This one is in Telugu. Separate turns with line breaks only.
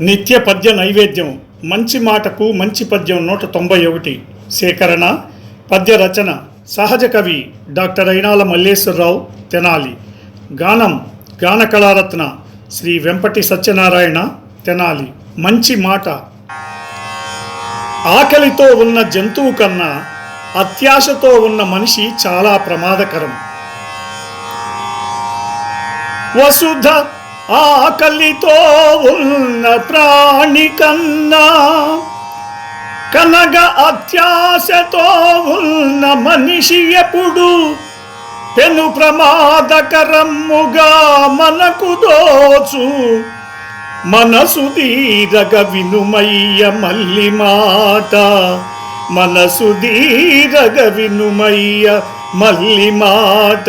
నిత్య పద్య నైవేద్యం. మంచి మాటకు మంచి పద్యం నూట తొంభై ఒకటి. సేకరణ పద్య రచన సహజ కవి డాక్టర్ అయినాల మల్లేశ్వరరావు తెనాలి. గానం గాన కళారత్న శ్రీ వెంపటి సత్యనారాయణ తెనాలి. మంచి మాట. ఆకలితో ఉన్న జంతువు కన్నా అత్యాశతో ఉన్న మనిషి చాలా ప్రమాదకరం. వసుధ ఆకలితో ఉన్న ప్రాణి కన్నా కనగ అత్యాశతో ఉన్న మనిషి ఎప్పుడు పెను ప్రమాదకరముగా మనకు దోచు. మనసు దీరగ వినుమయ్య మల్లి మాట. మనసు దీరగ వినుమయ్య మల్లి మాట.